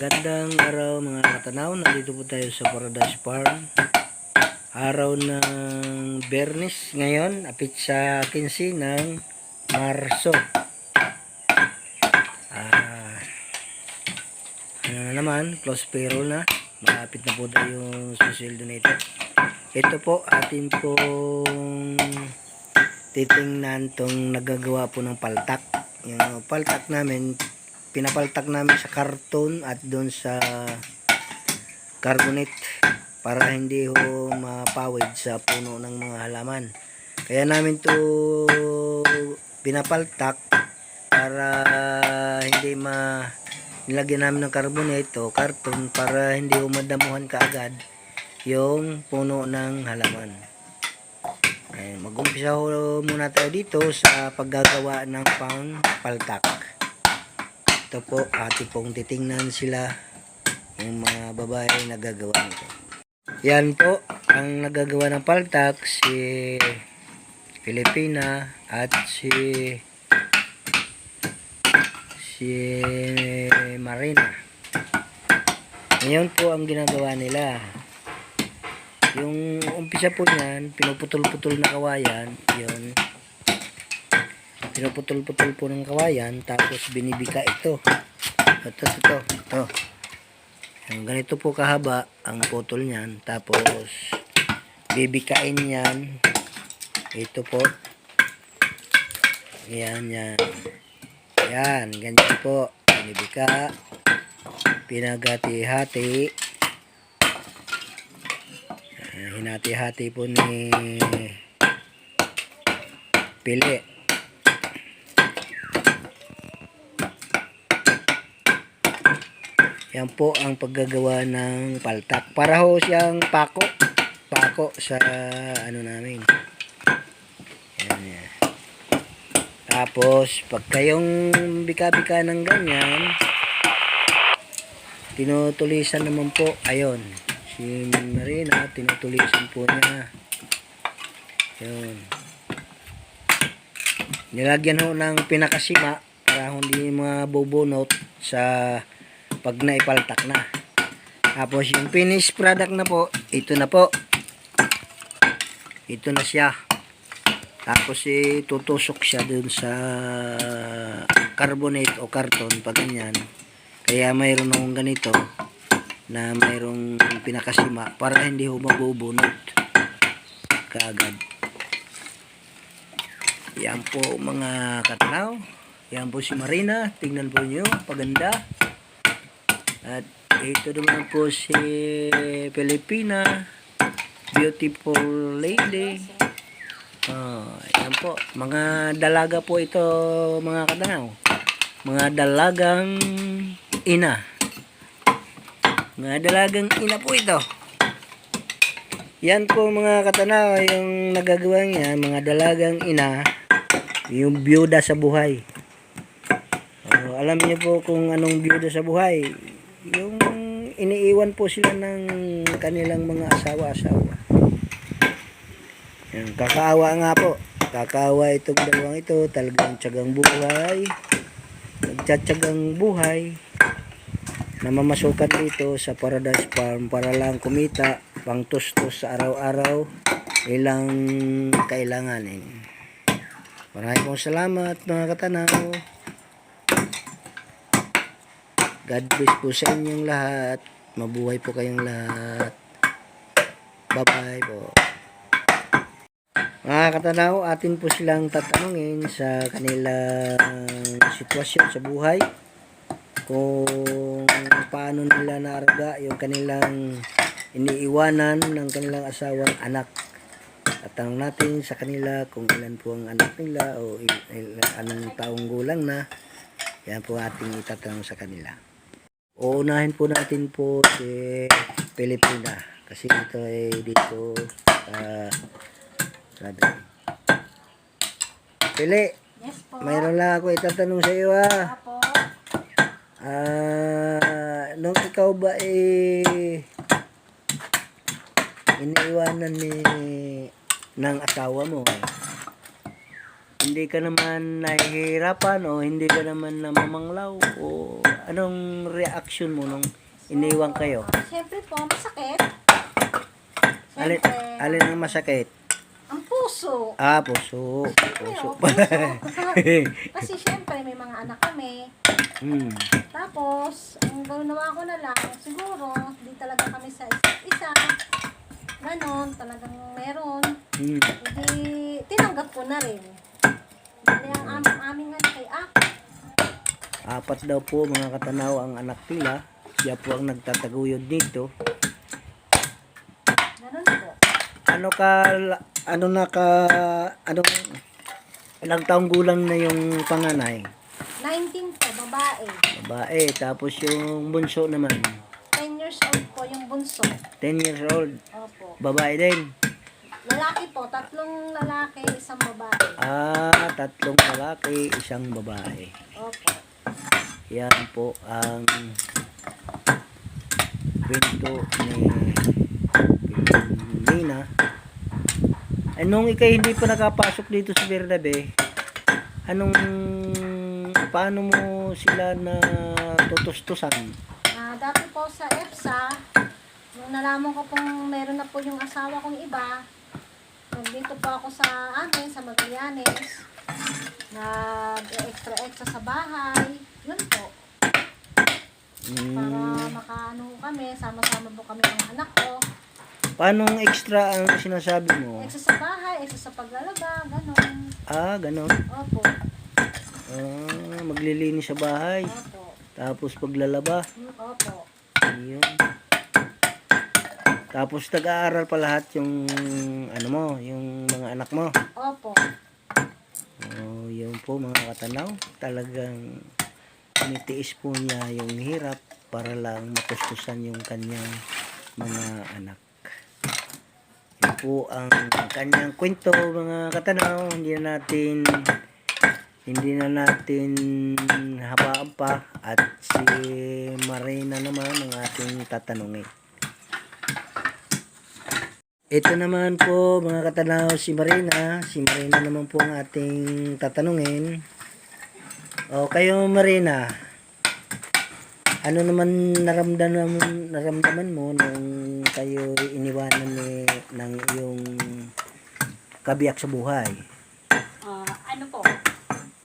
Magandang araw mga katanaw. Nandito po tayo sa Paradise Farm. Araw ng Bernis ngayon. Apit sa 15 ng Marso. Ah, ano na naman, close payroll na. Malapit na po tayo yung social donator. Ito po, atin pong titingnan tong nagagawa po ng paltak. Yung paltak namin, pinapaltak namin sa karton at doon sa carbonate para hindi ho mapawid sa puno ng mga halaman. Kaya namin to pinapaltak para hindi ma nilagyan namin ng carbonate o karton para hindi ho madamuhan kaagad yung puno ng halaman. Ayan, mag-umpisa muna tayo dito sa paggagawa ng pangpaltak. Ito po, ati pong titingnan sila yung mga babae nagagawa nito. Yan po, ang nagagawa ng paltak si Filipina at si si Marina. Ngayon po ang ginagawa nila. Yung umpisa po niyan, pinuputol-putol na kawayan, yun. Pinuputol-putol po ng kawayan, tapos binibika ito. Ito, ito, ito. Yung ganito po kahaba ang putol niyan, tapos bibikain yan. Ito po. Yan, yan. Yan, ganyan po. Binibika. Pinagati-hati. Hinati-hati po ni Pili. Yan po ang paggagawa ng paltak. Para ho siyang pako. Pako sa ano namin. Yan. Tapos, pag kayong bika-bika ng ganyan, tinutulisan naman po. Ayun. Si Marina, tinutulisan po niya. Yun. Nilagyan ho ng pinakasima para hindi mabubunot sa pag naipaltak na. Tapos yung finished product na po, ito na po. Ito na siya. Tapos eh, tutusok siya dun sa carbonate o karton pag ganyan. Kaya mayroon akong ganito na mayroong pinakasima para hindi ho mabubunot kaagad. Yan po mga katanaw. Yan po si Marina. Tingnan po nyo. Paganda. At ito naman po si Filipina. Beautiful lady. Oh, yan po. Mga dalaga po ito mga katanaw. Mga dalagang ina. Mga dalagang ina po ito. Yan po mga katanaw, yung nagagawa niya, mga dalagang ina, yung byuda sa buhay. Oh, alam niyo po kung anong byuda sa buhay. Yung iniiwan po sila ng kanilang mga asawa-asawa. Yan, kakaawa nga po. Kakaawa itong dalawang ito, talagang tiyagang buhay. Nagtsatsagang buhay na mamasukan dito sa Paradise Farm para lang kumita pang tustos sa araw-araw ilang kailanganin. Maraming salamat mga katanaw. God bless po sa inyong lahat. Mabuhay po kayong lahat. Bye-bye po. Mga katanaw, atin po silang tatanungin sa kanilang sitwasyon sa buhay. Kung paano nila naaraga yung kanilang iniiwanan ng kanilang asawang anak. At tanong natin sa kanila kung ilan po ang anak nila o il- anong taong gulang na. Yan po ating itatanong sa kanila. Uunahin po natin po si Pilipina kasi ito ay dito sa sa Pili, Yes po. mayroon lang ako itatanong sa iyo ha. Apo. Ah, nung ikaw ba eh iniiwanan ni ng asawa mo hindi ka naman nahihirapan o hindi ka naman namamanglaw o anong reaction mo nung iniwan kayo? Siyempre po, masakit. Alin, Siyempre, alin ang masakit? ang puso. Ah, puso. Siyempre, Puso oh, pala. puso. Kasi siyempre, may mga anak kami. hmm. Tapos, ang ginawa ko na lang, siguro, hindi talaga kami sa isa't isa. Ganon, talagang meron. Hmm. Hindi, tinanggap ko na rin. Bali, ang aming, aming nga kay Ak. Apat daw po mga katanaw ang anak nila. Siya po ang nagtataguyod dito. Ganon po. Ano ka, ano na ka, anong, ilang taong gulang na yung panganay? 19 po, babae. Babae, tapos yung bunso naman, 10 years old po yung bunso. 10 years old, Opo. babae din. Lalaki po, tatlong lalaki, isang babae. Ah, tatlong lalaki, isang babae. Opo. Yan po ang kwento ni Nina. Eh, nung ikay hindi pa nakapasok dito sa Bernabe, anong, paano mo sila na tutustusan? Ah, dati po sa EPSA, nung nalaman ko pong meron na po yung asawa kong iba, nandito po ako sa amin, sa Magallanes, nag-extra-extra sa bahay, yun po. Para Hmm, makaano kami, sama-sama po kami ng anak ko. paano extra ang sinasabi mo? Extra sa bahay, extra sa paglalaba, ganon. Ah, ganon. Opo, Ah, maglilinis sa bahay. opo, Tapos paglalaba. Hmm, opo. Ayun. Tapos nag-aaral pa lahat yung ano mo, yung mga anak mo. Opo. Oh, yun po mga katanaw. Talagang tinitiis po niya yung hirap para lang matustusan yung kanyang mga anak. Yun po ang kanyang kwento mga katanaw. Hindi na natin hindi na natin habaan pa at si Marina naman ang ating tatanungin. Ito naman po mga katanaw si Marina. Si Marina naman po ang ating tatanungin. O kayo Marina, ano naman naramdaman, naramdaman mo nung kayo iniwanan ni, ng iyong kabiyak sa buhay? Ah, ano po,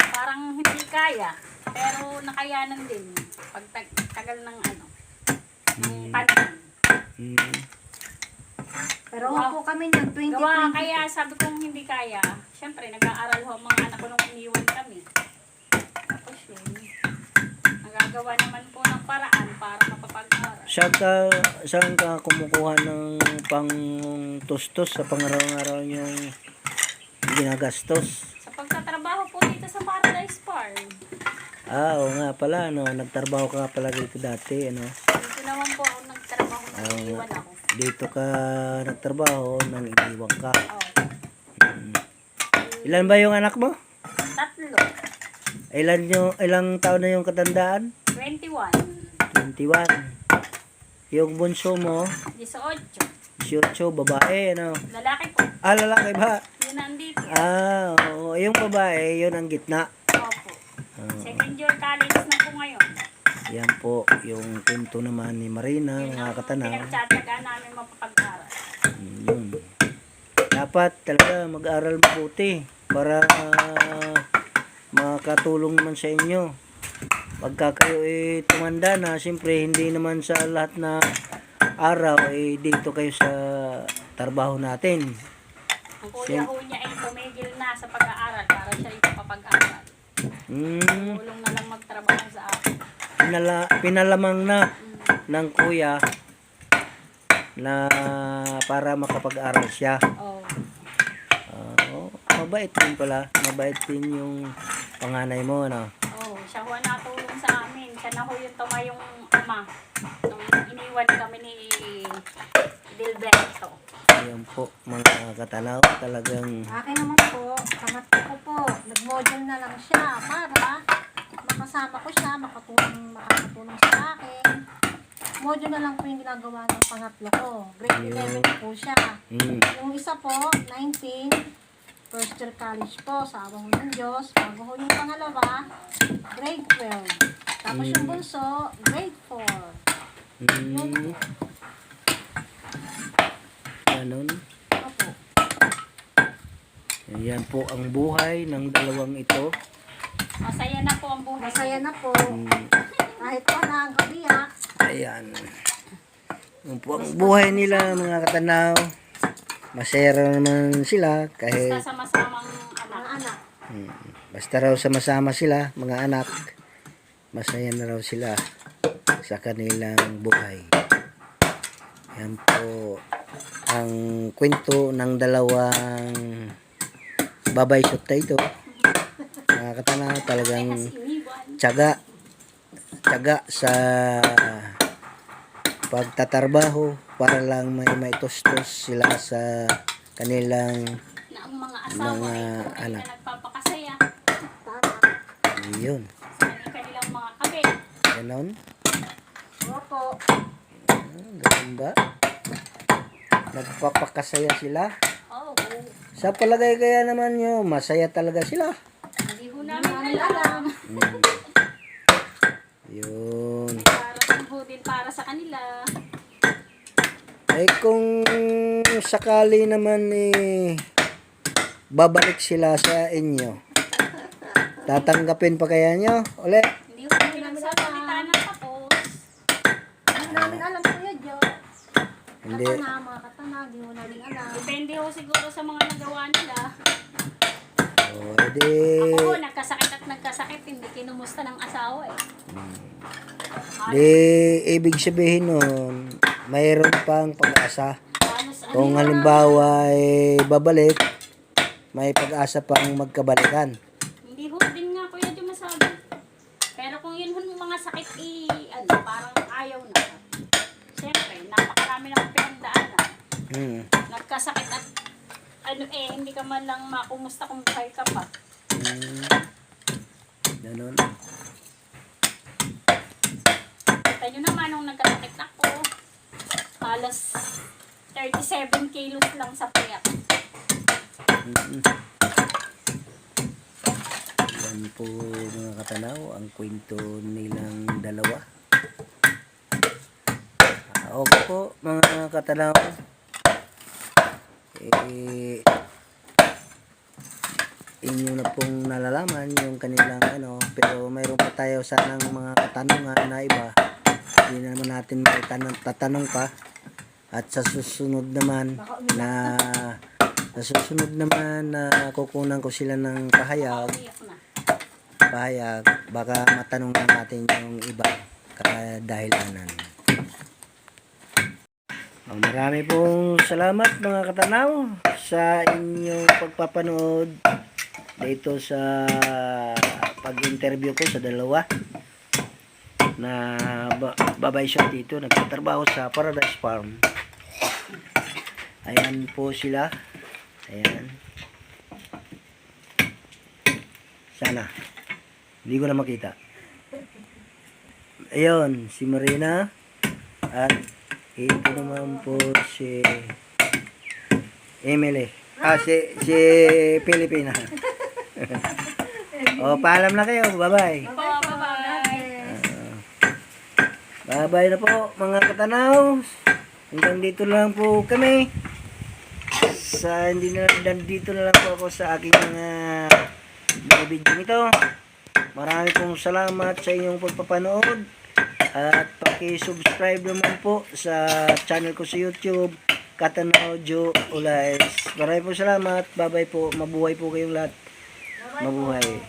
parang hindi kaya, pero nakayanan din pag tag- tagal ng ano, ng panahon. Hmm. Pero wow. po kami ng 2020. Gawa kaya sabi kong hindi kaya, syempre nag-aaral ho ang mga anak ko nung iniwan kami. Tapos yun, nagagawa naman po ng paraan para mapapag-aral. Saan ka, saan ka kumukuha ng pang tustos sa pangaraw-araw niyong ginagastos? Sa pagtatrabaho po dito sa Paradise Farm, Ah, oo nga pala, no. Nagtrabaho ka nga pala dito dati, ano. dito naman po ako nagtrabaho nga. iniwan ako. Dito ka nagtrabaho nang iniwan ka. Oh, Ilan ba yung anak mo? tatlo, Ilan yung, ilang taon na yung katandaan? 21, 21. Yung bunso mo, 18, 18, babae, ano. lalaki po, Ah, lalaki ba? yun nandito. Ah, oo. Yung babae, yun ang gitna. Opo. Ah, Second year college na po ngayon. Yan po, yung kwento naman ni Marina, mga katanaw. pinagtsatsagaan namin mapapag-aral. Mm, Yun. Dapat talaga mag-aral mabuti para ah, makatulong naman sa inyo. Pagka kayo eh, tumanda na, siyempre hindi naman sa lahat na araw eh, dito kayo sa trabaho natin. Ang kuya ho niya ay tumigil na sa pag-aaral para siya ay mapapag-aral. Mm, Tulong na lang magtrabaho sa akin. Pinala, pinalamang na ng kuya na para makapag-aral siya. Oh. Oo, mabait din pala. Mabait din yung panganay mo, ano. Oh, siya ho ang natulong sa amin. Siya na ho yung tumayong ama. Nung iniwan kami ni Dilberto. Ayan po, mga katanaw, talagang Akin naman po, pangatlo ko po, nag-module na lang siya para makasama ko siya, makatulong, makakatulong sa akin. Module na lang po yung ginagawa ng pangatlo ko. Grade Ayun. 11 po siya. mm, Yung isa po, 19, first year college po, sa awa ho ng Diyos. Bago ho yung pangalawa, grade 12. Tapos yung bunso, grade 4. Mm. Ganon. Opo. Yan po ang buhay ng dalawang ito. Masaya na po ang buhay. Masaya na po. Mm. Kahit pa na ang kabiyak. Ayan. Yan po ang buhay nila mga katanaw. Masaya raw naman sila kahit Basta sama-samang Mga anak. anak. Hmm. Basta raw sama-sama sila, mga anak, masaya na raw sila sa kanilang buhay. Yan po ang kwento ng dalawang babay shot na ito. Katanaw, talagang tiyaga, tiyaga sa pagtatarbaho para lang may maitustos sila sa kanilang Na ang mga asawa Mga ay tunay anak. na nagpapakasaya yun. sa kanilang mga kabe. Ganon. Opo. Ganun ba? Nagpapakasaya sila. Oh, Sa palagay kaya naman nyo, masaya talaga sila. Namin alam. Mm. Yun. Para din para sa kanila. Eh kung sakali naman eh, babalik sila sa inyo. Tatanggapin pa kaya nyo? Uli? Hindi ho kami nagsasalita ng tapos. Hindi namin alam Kuya Jo. Hindi. Katana, mga katana, hindi mo namin alam. Depende ho siguro sa mga nagawa nila. O, edi, Ako nagkasakit. Hindi kinumusta ng asawa eh. di, ibig sabihin nun, mayroon pang pag-asa. Halos ano Kung yun, halimbawa ay babalik, may pag-asa pang magkabalikan. Hindi ho din nga kuya di masabi. Pero kung yun ho mga sakit i ano, parang ayaw na. Siyempre, napakarami ng pinagdaanan. Hmm. Nagkasakit at ano eh, hindi ka man lang makumusta kung buhay ka pa. Hmm. Ganon. Kita nyo naman nung nagkasakit ako, halos 37 kilos lang sa puyat. Mm. Yan po mga katanaw, ang kwento nilang dalawa. Ah, okay po mga katanaw. Eh, inyo na pong nalalaman yung kanilang ano, pero mayroon pa tayo sanang mga katanungan na iba. Hindi naman natin maitanong, tatanong pa. At sa susunod naman na sa susunod naman na kukunan ko sila ng pahayag, pahayag, baka matanong na natin yung iba kadahilanan. Oh, marami pong salamat mga katanaw sa inyong pagpapanood dito sa pag-interview ko sa dalawa na ba- babay siya dito nagtatrabaho sa Paradise Farm. Ayan po sila. Ayan. Sana. Hindi ko na makita. Ayun, si Marina. At ito naman po si Emily. Ah, si, si Pilipina. o, paalam na kayo. Bye-bye. Bye-bye. Bye-bye na po mga katanaw. Hanggang dito lang po kami. Sa hindi na dito na lang po ako sa aking mga mga video nito. Marami pong salamat sa inyong pagpapanood. At paki-subscribe naman po sa channel ko sa YouTube. Katanaw Joe Ulays. Maraming po salamat. Bye-bye po. Mabuhay po kayong lahat. 我不会